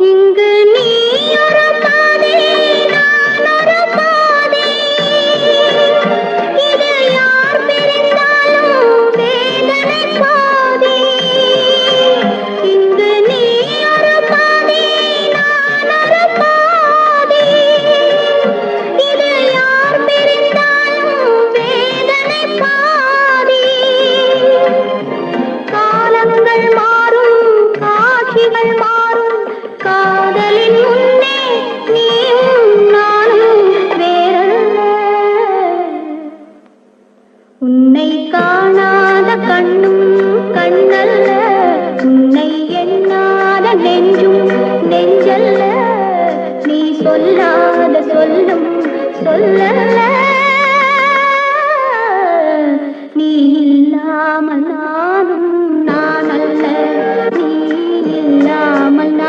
இங்கு நெஞ்சும் நெஞ்சல்ல. நீ சொல்லாத சொல்லும் சொல்லல்ல. நீ இல்லாமல்